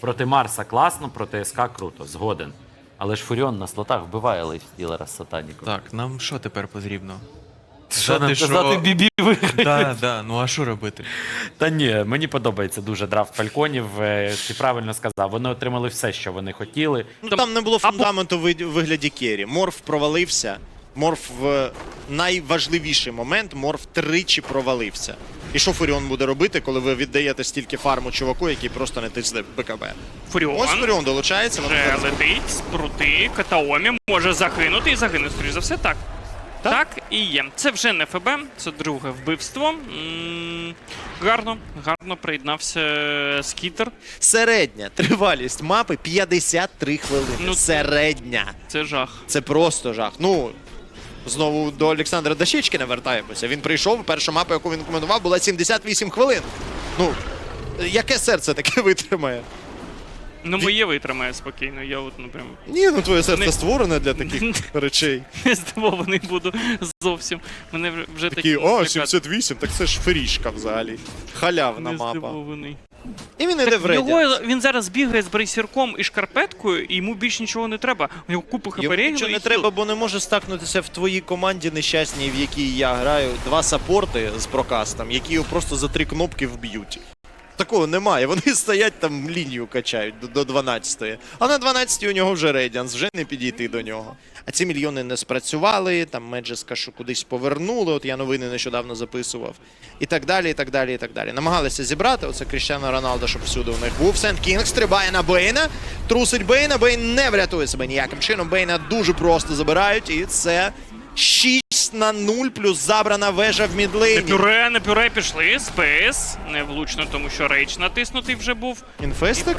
Проти Марса класно, проти СК круто, згоден. Але ж Фуріон на слотах вбиває лейфстілера з Сатаніком. Так, нам що тепер потрібно? Що нам казати бібі? Да, да, ну а що робити? Та ні, мені подобається дуже драфт фальконів. Е, Ти правильно сказав. Вони отримали все, що вони хотіли. Ну, там не було фундаменту в вид- вигляді Керрі. Морф провалився. Морф в найважливіший момент Морф тричі провалився. І що Фуріон буде робити, коли ви віддаєте стільки фарму чуваку, який просто не тисне БКБ? Фуріон Ось Фуріон долучається. вже летить, спрути, Катаомі може загинути і загине, скоріш за все, так. Так? і є. Це вже не ФБ, це друге вбивство. М, Гарно, гарно приєднався скітер. Середня тривалість мапи 53 хвилини. Ну, Середня. Це жах. Це просто жах. Ну. Знову до Олександра Дашичкіна вертаємося. Він прийшов, перша мапа, яку він коментував, була 78 хвилин. Ну, яке серце таке витримає? Ну, моє витримає спокійно. Я от, ну прям Ні, ну твоє серце Не- створене для таких речей. не здивований буду зовсім. Мене вже- Такі, такі. о, 78, так це ж ферішка взагалі. Халявна Не мапа. здивований. І він іде в Так, його, він зараз бігає з брейсірком і шкарпеткою, і йому більш нічого не треба. У нього купа Йому хапарей. нічого не треба, бо не може стакнутися в твоїй команді нещасній, в якій я граю, два сапорти з прокастом, які його просто за три кнопки вб'ють. Такого немає. Вони стоять там лінію качають до, до 12-ї. А на 12-й у нього вже Рейдіанс, вже не підійти до нього. А ці мільйони не спрацювали, там Меджеска що кудись повернули, от я новини нещодавно записував. І так далі, і так далі, і так далі. Намагалися зібрати, оце Кріщано Роналдо, щоб всюди у них був. Сент Кінг стрибає на Бейна, трусить Бейна, Бейн не врятує себе ніяким чином. Бейна дуже просто забирають, і це 6 на 0 плюс забрана вежа в На мідлейні. пюре, на пюре пішли, спейс. Невлучно, тому що рейдж натиснутий вже був. Інфестик?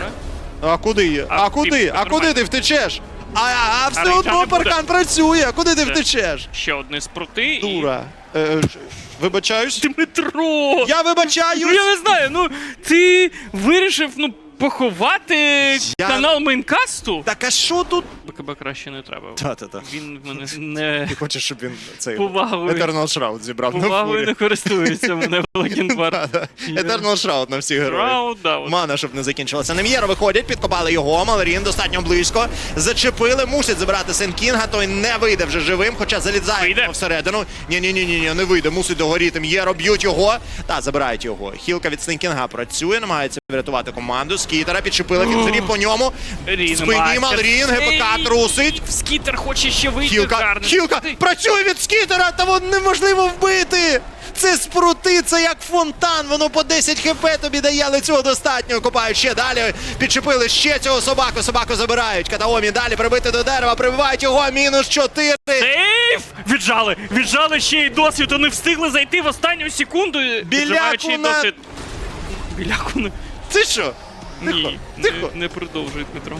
А куди? А, А, куди? ти- А куди ти втечеш? А, а, а все рейджа одно паркан працює. Куди ти втечеш? Ще одне спрути. Дура. Е, е, вибачаюсь. Дмитро! Я Ну, вибачаюсь. я не знаю, ну ти вирішив ну, поховати Я- канал мейнкасту? Так а що тут? БКБ краще не треба. Та-та-та. Він в мене не Ти хочеш, щоб він цей Повагою. Eternal Shroud зібрав на повагою фурі. не користується мене. Да-да. Eternal Shroud на всіх героїв. Раунд, да, от. Мана, щоб не закінчилася. Нем'єро виходять, підкопали його. Малерін достатньо близько. Зачепили, мусять забирати Сенкінга. Той не вийде вже живим, хоча залізає Вийде. всередину. Ні, ні, ні, не вийде. Мусить догоріти. М'єро б'ють його. Та забирають його. Хілка від Сенкінга працює, намагається врятувати команду. Скітера підчепили фінзері по ньому. Рін Спині мастер. Малерін, ГПК трусить. Скітер хоче ще вийти Хілка. Хілка, працює від скітера, та вон неможливо вбити. Це спрути, це як фонтан, воно по 10 хп тобі дає, але цього достатньо. Копають ще далі, підчепили ще цього собаку, собаку забирають. Катаомі далі прибити до дерева, прибивають його, мінус 4. Сейф! Віджали! Віджали ще й досвід. Вони встигли зайти в останню секунду. віджимаючи Біляку на- досвід. Біляку не... Ти що? Ні, тихо. Не, не продовжує Дмитро.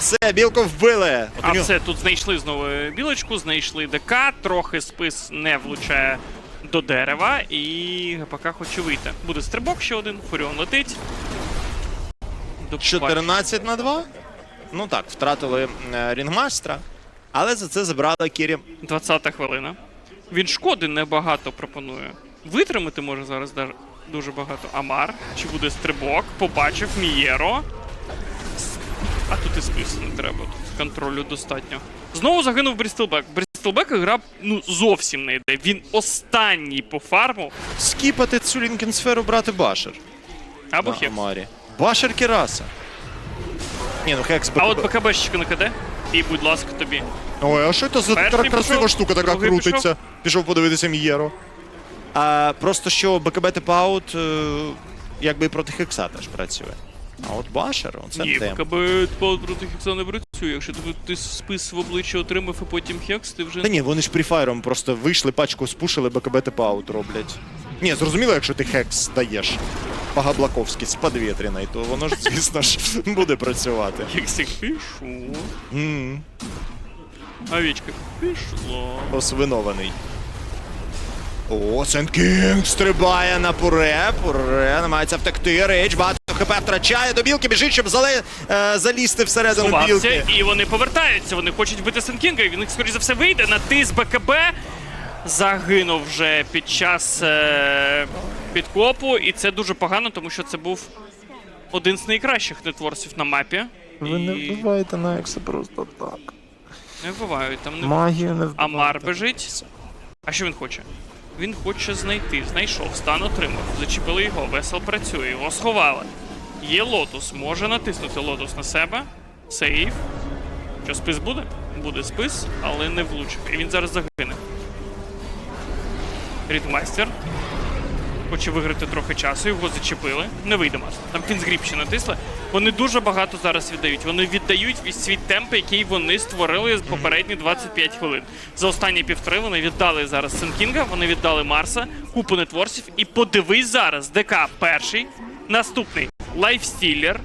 Все, білку вбили. От у А нього- все, тут знайшли знову білочку, знайшли ДК, трохи спис не влучає до дерева, і ГПК хоче вийти. Буде стрибок ще один, Фуріон летить. До 14 на 2. Ну так, втратили е, рінгмастера, але за це забрали Кірі. 20 хвилина. Він шкоди небагато пропонує. Витримати може зараз дуже багато. Амар. Чи буде стрибок? Побачив Мієро. А тут і спис не треба. Тут контролю достатньо. Знову загинув Брістелбек. Брістелбек гра ну, зовсім не йде. Він останній по фарму. Скіпати цю лінкенсферу брати Башер. Або Хекс. Амарі. Башер Кераса. Ні, ну Хекс А от БКБ. БКБщика на КД. І, будь ласка, тобі. Ой, а що це за Перший така красива пішов, штука така другий крутиться? пішов. Пішов подивитися М'єро. А, просто що БКБ типаут е, якби і проти Хекса теж працює. А от Башер, це Ні, тем. БКБ проти Хекса не працює. Якщо ти, ти спис в обличчя отримав і потім Хекс, ти вже Та ні, вони ж пріфайром просто вийшли, пачку спушили, БКБ типаут роблять. Ні, зрозуміло, якщо ти Хекс даєш. Пагаблаковський з подвітряний, то воно ж, звісно ж, буде працювати. Хексик пішов. М, Овечка пішла. Освинований. О, Сент Кінг стрибає на пуре. Пуре намагається втекти. Рейдж багато хп втрачає. До білки біжить, щоб зале, е, залізти всередину Сховався, білки. і вони повертаються. Вони хочуть вбити Сенкінга, і він, скоріше за все, вийде на тис БКБ. Загинув вже під час е, підкопу, і це дуже погано, тому що це був один з найкращих нетворсів на мапі. Ви не вбиваєте на Екса просто так. не вбивають там не Магію не вбиваєте. Амар біжить. А що він хоче? Він хоче знайти, знайшов, стан отримав. Зачепили його, весел працює, його сховали. Є лотус, може натиснути лотус на себе. Сейф. Що спис буде? Буде спис, але не влучив. І він зараз загине. Рідмастер. Хоче виграти трохи часу, його зачепили. Не вийде Марс. Там Фінзгріп ще натисли. Вони дуже багато зараз віддають. Вони віддають весь свій темп, який вони створили з попередні 25 хвилин. За останні півтори вони віддали зараз Сенкінга, вони віддали Марса, купу нетворсів. І подивись зараз, ДК перший, наступний Лайфстілер.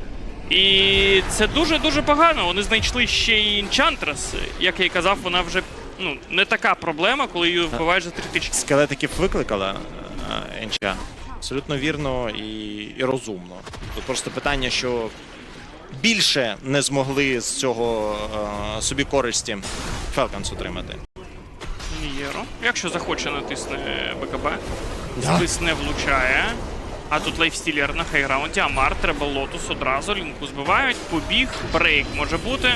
І це дуже-дуже погано. Вони знайшли ще й Інчантрас. Як я й казав, вона вже ну, не така проблема, коли її вбиваєш за 3 тисячі. Скелетиків викликала е, Енча. Абсолютно вірно і, і розумно. Тут просто питання, що більше не змогли з цього е, собі користі Фелканс отримати. Нієро. Якщо захоче, натисне БКБ. Спис не влучає. А тут лейфстілер на хайграунді, Амар, треба лотус одразу, лінку збивають, побіг, брейк може бути.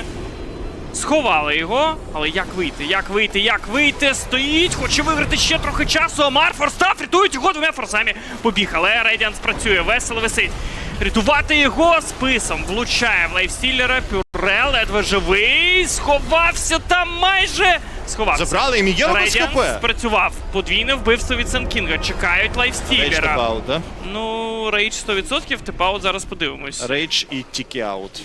Сховали його, але як вийти? Як вийти? Як вийти? Стоїть, хоче виграти ще трохи часу. Амар форстав, рятують його двома форсами. Побіг, але Рейдіанс працює, весело висить. Рятувати його списом. Влучає в лайфстілера. Пюре ледве живий. Сховався там майже. Сховався. Забрали і Мігєро без ХП. спрацював. Подвійне вбивство від Сенкінга. Чекають лайфстілера. Рейдж да? Ну, рейдж 100%, типаут зараз подивимось. Рейдж і тікі аут.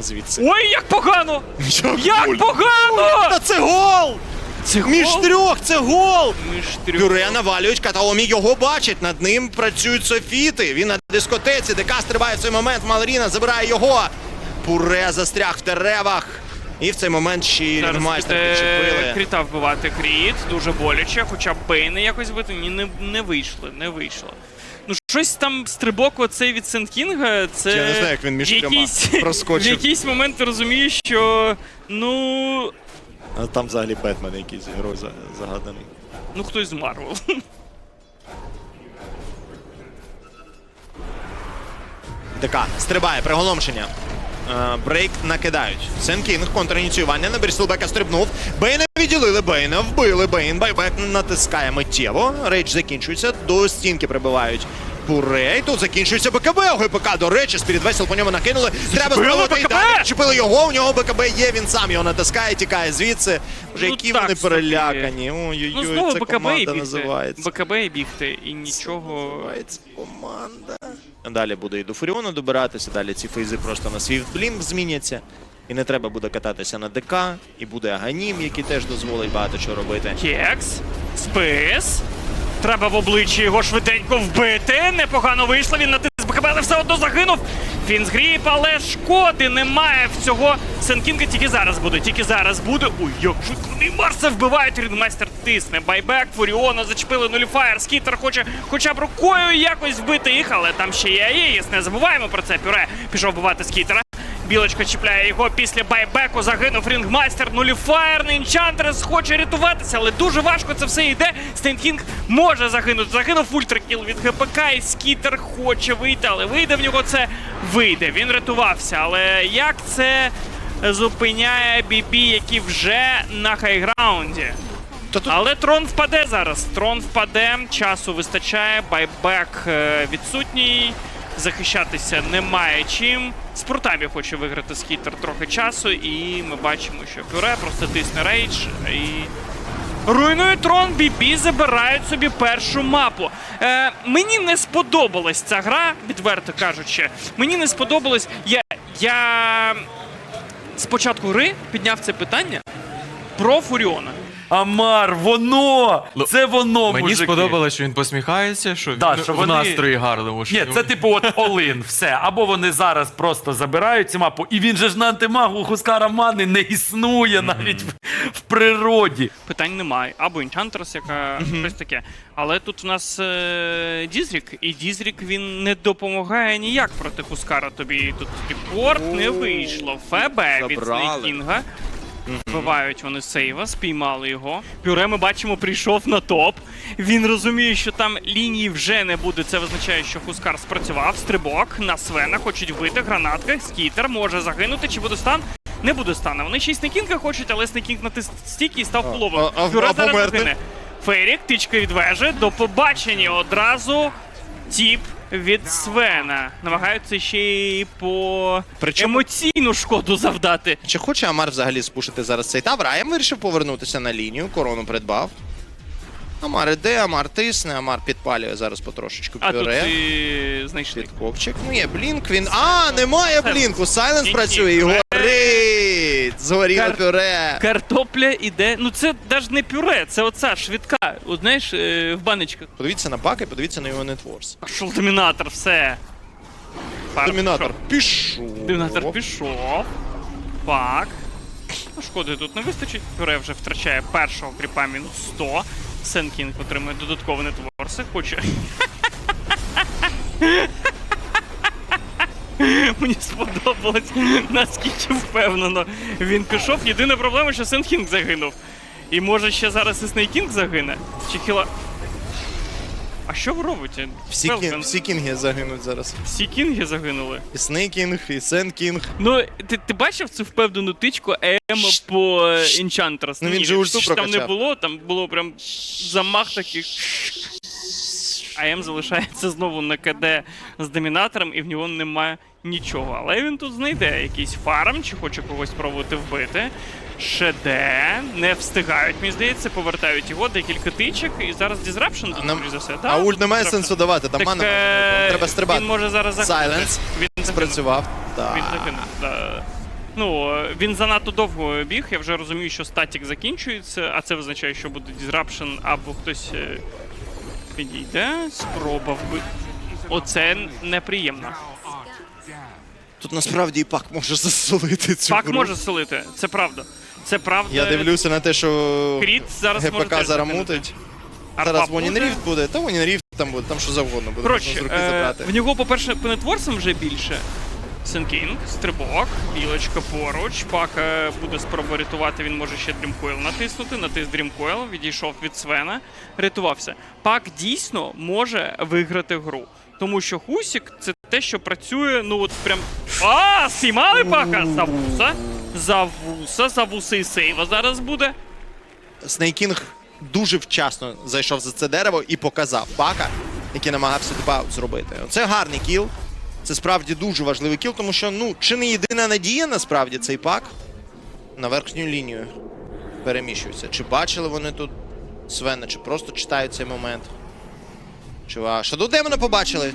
Звідси. Ой, як погано! Як Як погано! Та це гол! Це Між трьох, це гол! Між трьох. Пюре навалюють, Катаомі його бачить, над ним працюють софіти. Він на дискотеці, ДК стрибає в цей момент, Малріна забирає його. Пуре застряг в деревах. І в цей момент ще й Зараз Рінгмайстер піде підчепили. Кріта вбивати Кріт, дуже боляче, хоча б Бейни якось бити. Ні, не, не вийшло, не вийшло. Ну, щось там стрибок оцей від Сенкінга, це. Я не знаю, як він між в трьома якийсь, проскочив. В якийсь момент ти розумієш, що. Ну. А там взагалі Бетмен якийсь герой за- загаданий. Ну, хтось з Марвел. ДК стрибає, приголомшення. Е, Брейк накидають. Сенкінг, контрініціювання на Берсілбека стрибнув. Бейна відділили, Бейна вбили, Бейн. Байбек натискає миттєво. Рейдж закінчується, до стінки прибивають. Пурей, тут закінчується БКБ. ГПК, до речі, Спіріт Весел по ньому накинули. Треба спробувати і БКБ! далі. Чіпили його, у нього БКБ є, він сам його натискає, тікає звідси. Вже Ну, які так вони собі. перелякані. Ой-ой-ой, Ну, знову це БКБ і команда бігти. називається. БКБ і бігти, і нічого. Називається команда. Далі буде і до Фуріону добиратися, далі ці фейзи просто на Swift Blink зміняться. І не треба буде кататися на ДК, і буде Аганім, який теж дозволить багато чого робити. Кекс, спис. Треба в обличчя його швиденько вбити. Непогано вийшло. Він натис БКБ, але все одно загинув. Фінзгріп, але шкоди немає в цього Сенкінга. Тільки зараз буде, тільки зараз буде. Ой, як швидко вони Марса вбивають. Рідмайстер тисне. Байбек, Фуріона зачепили нуліфаєр. Скітер хоче хоча б рукою якось вбити їх, але там ще є Аєїс. Не забуваємо про це. Пюре пішов вбивати скітера. Білочка чіпляє його після байбеку. Загинув рінгмастер. Нуліфаєр. Інчантрес хоче рятуватися, але дуже важко це все йде. Стейнкінг може загинути. Загинув ультракіл від ГПК. І скітер хоче вийти, але вийде в нього це. Вийде. Він рятувався. Але як це зупиняє Бібі, які вже на хайграунді? Але трон впаде зараз. Трон впаде, часу вистачає, байбек е, відсутній. Захищатися немає чим. Спортамі хоче виграти скітер трохи часу, і ми бачимо, що Пюре просто тисне рейдж і. Руйнує трон, Бібі забирають собі першу мапу. Е, мені не сподобалась ця гра, відверто кажучи. Мені не сподобалось. Я, я з початку гри підняв це питання про Фуріона. Амар, воно! Ну, Це воно, Мені мужики. сподобалось, що він посміхається, що Да, він що в вони- настрої гарному. що Ні, це типу от Олин, все. Або вони зараз просто забирають цю мапу, і він же ж на антимагу Хускара Мани не існує навіть в, в природі. питань немає. Або Enchantress, яка щось таке. Але тут в нас е, Дізрік, і Дізрік він не допомагає ніяк проти Хускара тобі. Тут репорт не вийшло. ФБ від Забрали. Снейкінга. Вбивають вони сейва, спіймали його. Пюре ми бачимо, прийшов на топ. Він розуміє, що там лінії вже не буде. Це означає, що Хускар спрацював. Стрибок на Свена хочуть вбити. Гранатка, скітер може загинути. Чи буде стан? Не буде стана. Вони ще й Снекінга хочуть, але Снекінг натис стійки і став половим. а- зараз загине. Ферік, тичка від вежі. До побачення одразу. Тіп від Свена. Намагаються ще й по Причому- емоційну шкоду завдати. Чи хоче Амар взагалі спушити зараз цей тавр? А я вирішив повернутися на лінію, корону придбав. Амар іде, Амар тисне, Амар підпалює зараз потрошечку А тут пюре. і знайшли. Підкопчик. Ну є блінк, він. А, немає блінку! Сайленс працює і горить! Згоріло Кар- пюре. Картопля іде. Ну це навіть не пюре, це оця швидка. От знаєш, е, в баночках. Подивіться на бак і подивіться на його нетворс. Пішов домінатор, все. Пар Домінатор пішов. пішов. Домінатор пішов. Пак. Ну, шкоди тут не вистачить. Пюре вже втрачає першого кріпа мінус 100. Сенкінг отримує додаткові нетворси. Хоче. Мені сподобалось, наскільки впевнено він пішов. Єдина проблема, що Сенкінг загинув. І може ще зараз і Снейкінг загине. Чи хіла. А що ви робите? Всі, кін, всі кінги загинуть зараз. всі кінги загинули. І Снейкінг, і Сенкінг. Ну, ти, ти бачив цю впевнену тичку Ема по Enchantress? Ну, він же ульту там не було, там було прям замах таких. А М залишається знову на КД з домінатором, і в нього немає нічого. Але він тут знайде якийсь фарм, чи хоче когось спробувати вбити. ШД, не встигають, мені здається, повертають його, декілька тичок, і зараз Disruption тут, за все. А ульт немає сенсу давати, там мана е. Треба стрибати. Він може зараз загинути. Сайленс. Він. Спрацював. Він загинув. Да. Ну, він занадто довго біг. Я вже розумію, що статік закінчується, а це означає, що буде disruption або хтось е, підійде. Спроба вбити. Оце неприємно. Тут насправді і пак може засолити цю Пак гру. може селити, це правда. Це правда. Я дивлюся на те, що Кріт зараз може ГПК теж зараз Зараз Вонін буде. Ріфт буде, та Вонін Ріфт там буде, там що завгодно буде. Коротше, можна з руки е, забрати. в нього, по-перше, по нетворсам вже більше. Сенкінг, стрибок, білочка поруч. Пак е, буде спроба рятувати, він може ще Дрімкойл натиснути. Натис Дрімкойл, відійшов від Свена, рятувався. Пак дійсно може виграти гру. Тому що Хусік це те, що працює, ну от прям. А, спіймали пака! За вуса. За вуса, за вуси і сейва зараз буде. Снейкінг дуже вчасно зайшов за це дерево і показав пака, який намагався дебаут зробити. Це гарний кіл. Це справді дуже важливий кіл, тому що ну чи не єдина надія насправді цей пак на верхню лінію переміщується. Чи бачили вони тут Свена, чи просто читають цей момент? Чи а, Shadow Демона побачили?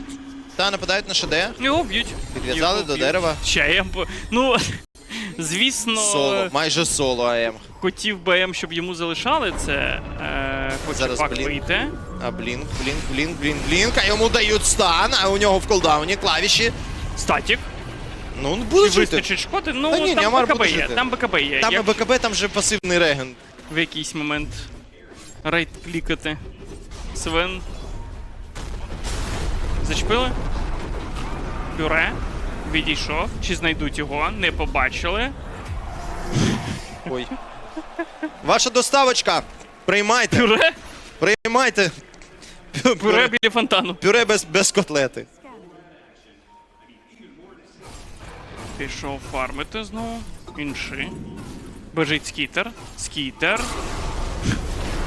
Та нападають на Шаде. Його б'ють. Підв'язали до б'ють. дерева. Чаєм. по- Ну, звісно. Соло, майже соло АМ. Хотів би щоб йому залишали це. Е, хоче Зараз пак Блінк. вийти. А блінк, блінк, блінк, блінк, блінк. А йому дають стан, а у нього в колдауні клавіші. Статік. Ну, Чи буде жити. вистачить шкоди? Ну, Та ні, там Нямар БКБ буде є. жити. Там БКБ є. Там Як БКБ, там же пасивний реген. в якийсь момент рейд клікати. Свен. Зачепили? Пюре. Відійшов. Чи знайдуть його? Не побачили. Ой. Ваша доставочка. Приймайте, Пюре? приймайте. Пю- Пюре біля фонтану. Пюре без, без котлети. Пішов фармити знову. Інший. Бежить скітер. Скітер.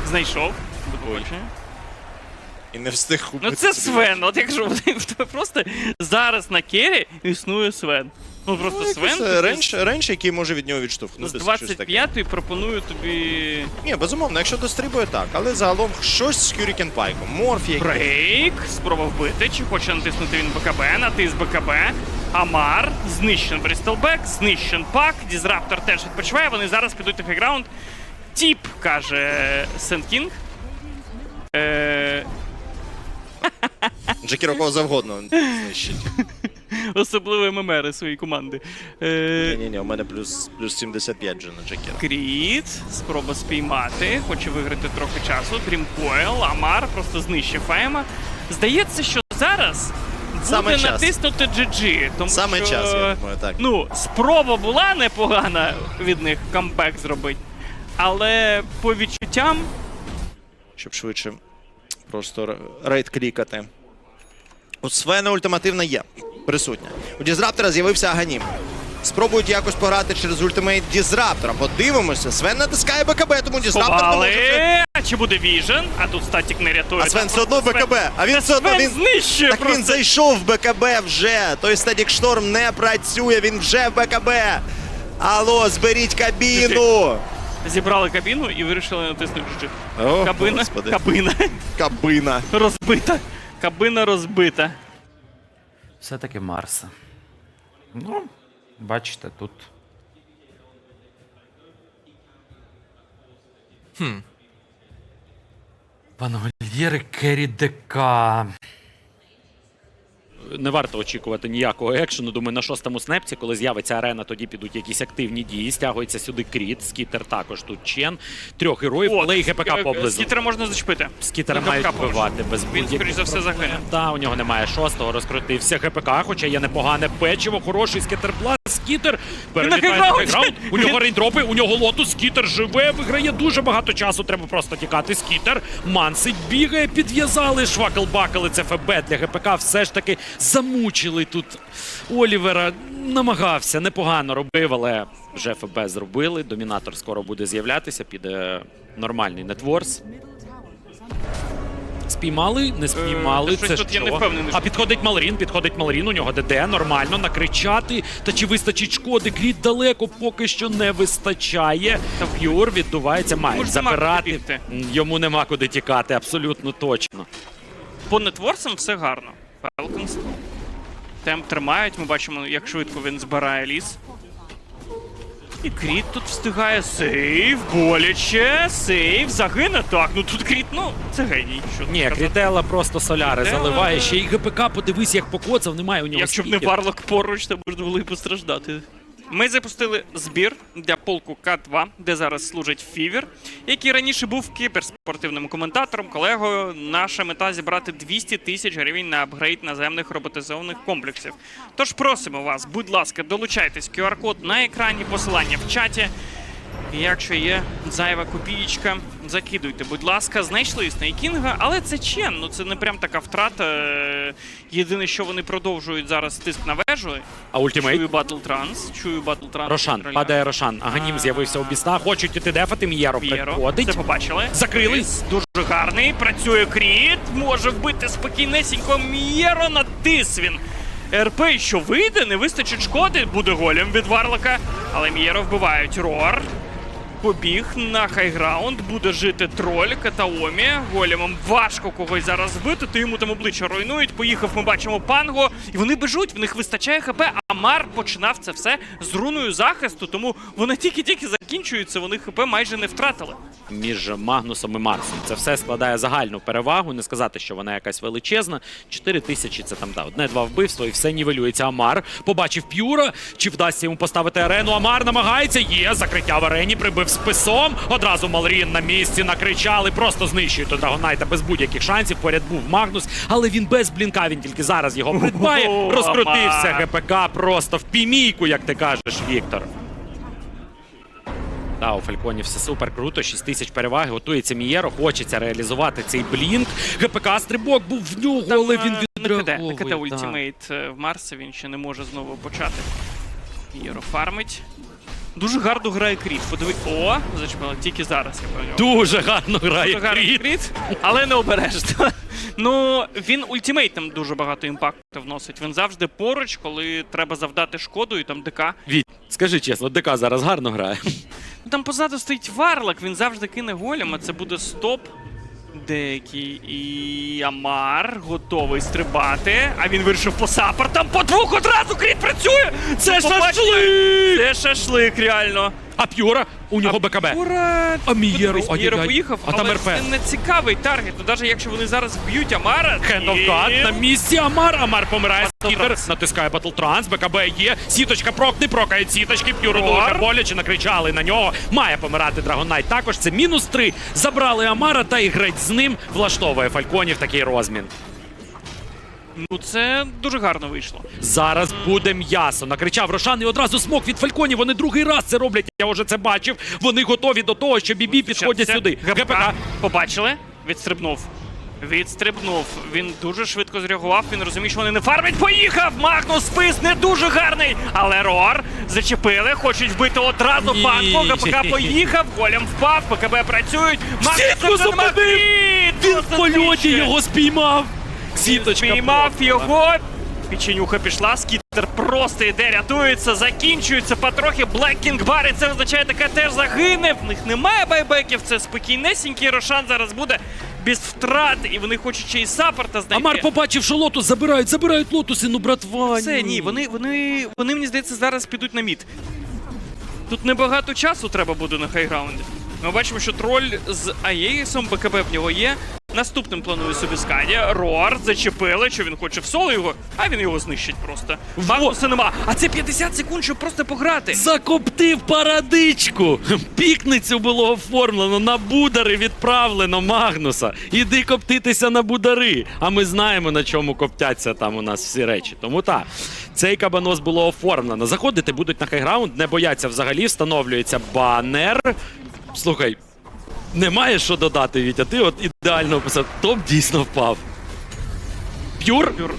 Знайшов. До побачення. І не встиг Ну це собі. Свен. От якщо ви- просто зараз на кері існує Свен. Ну просто Ну, Свен. якийсь, тобі е, рейндж, рейндж, який може від нього відштовхнути. з щось таке. 25-ї пропоную тобі Ні, безумовно, якщо дострібує так, але загалом щось з Кюрікен Пайком. Який брейк. Спроба вбити. Чи хоче натиснути він БКБ? Натис БКБ. Амар. Знищен Брістелбек. Знищен пак. Дізраптор теж відпочиває. Вони зараз підуть на хейграунд. Тіп, каже Сенкінг. Е, Джекіро кого завгодно знищить. Особливо ММРи своєї команди. Е, Ні-ні-ні, у мене плюс, плюс 75 вже на Джекіра. Кріт, спроба спіймати, хоче виграти трохи часу. Дрімкойл, Амар просто знищив Фейма. Здається, що зараз Саме буде час. натиснути GG, тому Саме що, час, я думаю, так. Ну, спроба була непогана від них камбек зробити. Але по відчуттям Щоб швидше просто рейд клікати. У Свена ультимативна є присутня. У Дізраптора з'явився Аганім. Спробують якось пограти через ультимейт Дізраптора. Подивимося. Свен натискає БКБ, тому Дізраптор не може. А чи буде віжен? А тут статік не рятує. А Свен все одно в БКБ. А він все одно Свен він знищує так він просто. зайшов в БКБ вже. Той Статік Шторм не працює, він вже в БКБ. Алло, зберіть кабіну. Зібрали кабіну і вирішили натиснути G. О, Кабина, Господи. кабина Кабина. розбита. Кабина розбита. Все-таки Марса. Ну, бачите, тут. Хм. Пан Гольєр Керрі ДК. Не варто очікувати ніякого екшену. Думаю, на шостому снепці, коли з'явиться арена, тоді підуть якісь активні дії. Стягується сюди кріт, скітер також тут чен. Трьох героїв, але і ГПК поблизу. Скітера можна зачепити. Скітера мають вбивати без Він, скоріш за все, загине. Та, у нього немає шостого, розкрутився ГПК, хоча є непогане печиво, хороший скітер плас, скітер перелітає на хейграунді. У нього рейндропи, у нього лотус, скітер живе, виграє дуже багато часу, треба просто тікати. Скітер, мансить, бігає, підв'язали, швакл-бакали, це ФБ для ГПК все ж таки замучили тут Олівера. Намагався, непогано робив, але вже ФБ зробили. Домінатор скоро буде з'являтися, піде нормальний нетворс. Спіймали, не спіймали. Е, це щось тут я не впевнений, А що- підходить Малрін, підходить Малрін, у нього ДД, нормально, накричати. Та чи вистачить шкоди? Кріт далеко поки що не вистачає. Та Ф'юр віддувається, має Йому ж нема куди забирати. бігти. Йому нема куди тікати, абсолютно точно. По нетворсам все гарно. Falcons. Темп тримають, ми бачимо, як швидко він збирає ліс. І Кріт тут встигає сейв, боляче, сейв, загине. Так, ну тут Кріт, ну, це геній. Що тут Ні. Крітела просто соляри Крітела- заливає. Ще й ГПК, подивись, як покоцав, немає у нього Якщо б не скілів. Варлок поруч, то можна було і постраждати. Ми запустили збір для полку К2, де зараз служить Фівер, який раніше був кіберспортивним коментатором, колегою. Наша мета зібрати 200 тисяч гривень на апгрейд наземних роботизованих комплексів. Тож просимо вас, будь ласка, долучайтесь QR-код на екрані, посилання в чаті. І Якщо є зайва копієчка, закидуйте, будь ласка, знайшли Снейкінга, але це чен, ну це не прям така втрата. Е, Єдине, що вони продовжують зараз тиск на вежу. А ультимейт? Чую Батл Транс, чую Батл Транс. Рошан, падає Рошан. Аганім з'явився у біста. Хочуть іти дефати, М'єро приходить. Це побачили. Закрили. Кріс Дуже гарний. Працює Кріт. Може вбити спокійнесенько М'єро натис він. РП, що вийде, не вистачить шкоди, буде голем від Варлока. Але М'єро вбивають. Рор. Побіг на хайграунд, буде жити троль Катаомі. Големом важко когось зараз збити, то йому там обличчя руйнують. Поїхав, ми бачимо панго, і вони бежуть, в них вистачає хп. А Мар починав це все з руною захисту, тому вони тільки-тільки закінчуються, вони хп майже не втратили. між Магнусом і Марсом. Це все складає загальну перевагу. Не сказати, що вона якась величезна. 4 тисячі це там да, одне-два вбивства і все нівелюється. Амар побачив П'юра. Чи вдасться йому поставити арену? Амар намагається. Є закриття в арені, прибив списом. Одразу Малрін на місці накричали. Просто знищують Драгонайта без будь-яких шансів. Поряд був Магнус, але він без блінка. Він тільки зараз його придбає. Розкрутився. ГПК просто в пімійку, як ти кажеш, Віктор. Та, у Фальконі все супер круто. 6 тисяч переваги. Готується Мієро. Хочеться реалізувати цей блінк. ГПК стрибок був в нього, але він Е, Не відреаговує. КТ ультимейт е, в Марса, він ще не може знову почати. Єро фармить. Дуже гарно грає Кріт. Подиви. О, зачепила, тільки зараз я про нього. Дуже гарно грає Дуже гарний Кріт. кріт, але не обережно. Ну, він ультимейтом дуже багато імпакту вносить. Він завжди поруч, коли треба завдати шкоду, і там ДК. Віть, скажи чесно, ДК зараз гарно грає. Ну, Там позаду стоїть Варлок, він завжди кине голем, а це буде стоп. Деякий і Амар готовий стрибати, а він вирішив по саппортам. По двох одразу кріт працює! Це шашлик! Це шашлик, реально. А П'юра, у нього БКБ. Ура! А Мієро, Подивись, Мієро поїхав, А там але РП. це не цікавий таргет. Ну, навіть якщо вони зараз вб'ють Амара, Хендовкат на місці. Амар. Амар помирає. Скідер натискає Батл Транс. БКБ є. Сіточка прок, не прокають сіточки. П'юру дуже боляче накричали на нього. Має помирати Драгонайт. Також це мінус три. Забрали Амара та і греть з ним влаштовує Фальконів такий розмін. Ну це дуже гарно вийшло. Зараз буде м'ясо. Накричав Рошан і одразу смок від Фальконів. Вони другий раз це роблять. Я вже це бачив. Вони готові до того, що Бібі підходять сюди. ГПК ГПК. побачили, відстрибнув. Відстрибнув. Він дуже швидко зреагував. Він розуміє, що вони не фармять. Поїхав! Магнус спис не дуже гарний. Але Рор зачепили, хочуть вбити одразу Ні. панку. КПК поїхав, голем впав, ПКБ працюють. Магнус! Він в польоті його спіймав. Сіточка просто. його. Печенюха пішла, скітер просто йде, рятується, закінчується потрохи. King Bar, і це означає, таке теж загине. В них немає байбеків, це спокійнесенький Рошан зараз буде без втрат, і вони хочуть ще й саппорта знайти. Амар побачив, що лотус забирають, забирають лотуси, ну братва. Це ні, вони, вони, вони, мені здається, зараз підуть на мід. Тут небагато часу треба буде на хайграунді. Ми бачимо, що троль з Аєгісом, БКБ в нього є. Наступним планує собі Скаді. Рор зачепили, що він хоче в соло його, а він його знищить просто. Магнуса нема. А це 50 секунд, щоб просто пограти. Закоптив парадичку. Пікницю було оформлено, на будари відправлено Магнуса. Іди коптитися на будари. А ми знаємо, на чому коптяться там у нас всі речі. Тому так, цей кабанос було оформлено. Заходити будуть на хайграунд, не бояться взагалі, встановлюється банер. Слухай, немає що додати, Вітя. Ти от ідеально описав. Топ дійсно впав. П'юр? Пюр.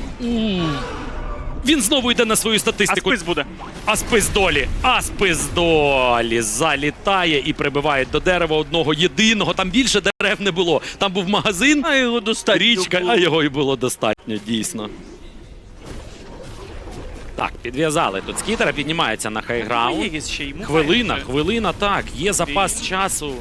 Він знову йде на свою статистику. спис буде. Аспиздолі, Аспиздолі залітає і прибиває до дерева одного єдиного. Там більше дерев не було. Там був магазин, А його достатньо. річка, було. а його і було достатньо, дійсно. Так, підв'язали. Тут скітера піднімається на хайграунд. Хвилина, хвилина, так. Є запас часу.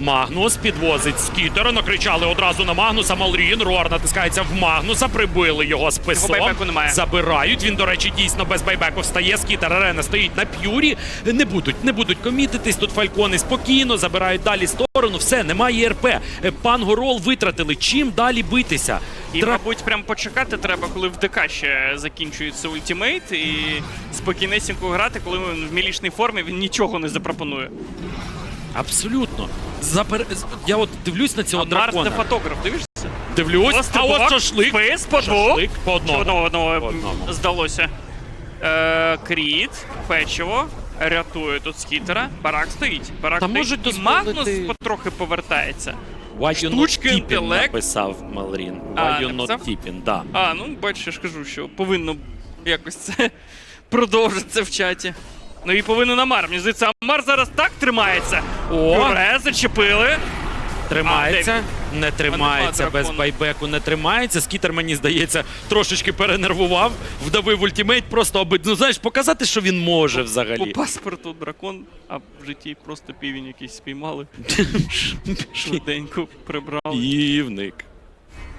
Магнус підвозить скітера, накричали одразу на Магнуса. Малрін, Рор натискається в Магнуса, прибили його байбеку немає. Забирають. Він, до речі, дійсно без байбеку встає. Скітер Арена стоїть на п'юрі. Не будуть, не будуть комітитись. Тут фалькони спокійно забирають далі сторону. Все, немає РП. Пан Горол витратили. Чим далі битися? І, Тра- мабуть, прям почекати треба, коли в ДК ще закінчується ультимейт, і спокійнесенько грати, коли він в мілішній формі він нічого не запропонує. Абсолютно. Запер... Я от дивлюсь на цього А Марс дракона. це фотограф, дивишся? Дивлюсь, а от шашлик. Спис по. Шашлик по одному. Одного, одного, По одному. здалося. Е, Кріт, печиво, рятує тут скітера. Барак стоїть. Барак Та стоїть. можуть І дозволити- Магнус потрохи повертається. Why you Штучки, not tipping, інтелект. написав Малрін. А, you not написав? tipping, да. А, ну бачиш, я ж кажу, що повинно якось це продовжитися в чаті. Ну і повинен Амар. Мені здається, Амар зараз так тримається. О! Пюре зачепили. Тримається, не тримається, без байбеку не тримається. Скітер, мені здається, трошечки перенервував, вдавив ультимейт, просто аби, ну знаєш, показати, що він може По взагалі. паспорту дракон, а в житті просто півень якийсь спіймали. Швиденько прибрали. Півник.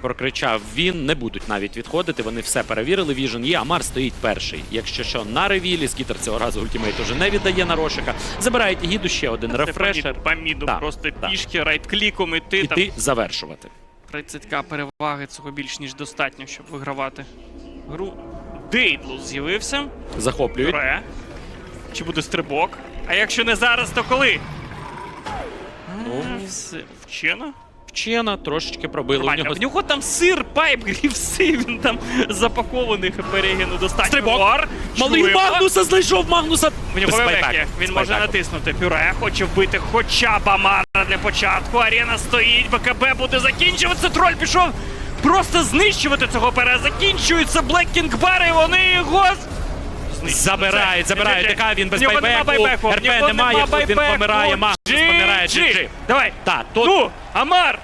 Прокричав він, не будуть навіть відходити. Вони все перевірили. Віжен є. Амар стоїть перший. Якщо що, на ревілі, скітер цього разу ультимейт уже не віддає на Рошика. Забирають гіду ще один рефрешер. по міду Так, просто так. пішки, райт-кліком іти. Там Іти завершувати. 30к переваги цього більш ніж достатньо, щоб вигравати гру. Дейдлус з'явився. Захоплюють. Ре. Чи буде стрибок? А якщо не зараз, то коли? Ну, Все. Вчено? Вчена трошечки пробили. У нього В нього там сир, пайп, грівси, він там запакований перегіну достатньо. Стрибок. Вар, Малий чуємо. Магнуса знайшов Магнуса. В нього Без байбеки. Він без може байбеку. натиснути. Пюре хоче вбити хоча б Амара для початку. Арена стоїть, БКБ буде закінчуватися. Троль пішов просто знищувати цього пера. Закінчується Блеккінг Бар, і вони його. Знищують. Забирають, забирають Така він без байбеку. РП немає, він помирає, Магнус помирає, GG. Давай. Так, тут Ну, Амар!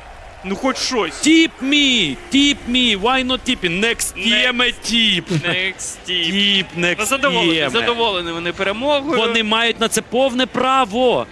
Ну хоч щось. Тіп мі! Тіп мі! why not tipping? Next TM тіп! Next team. Тіп, next Задоволені, задоволені вони перемогою. Вони мають на це повне право.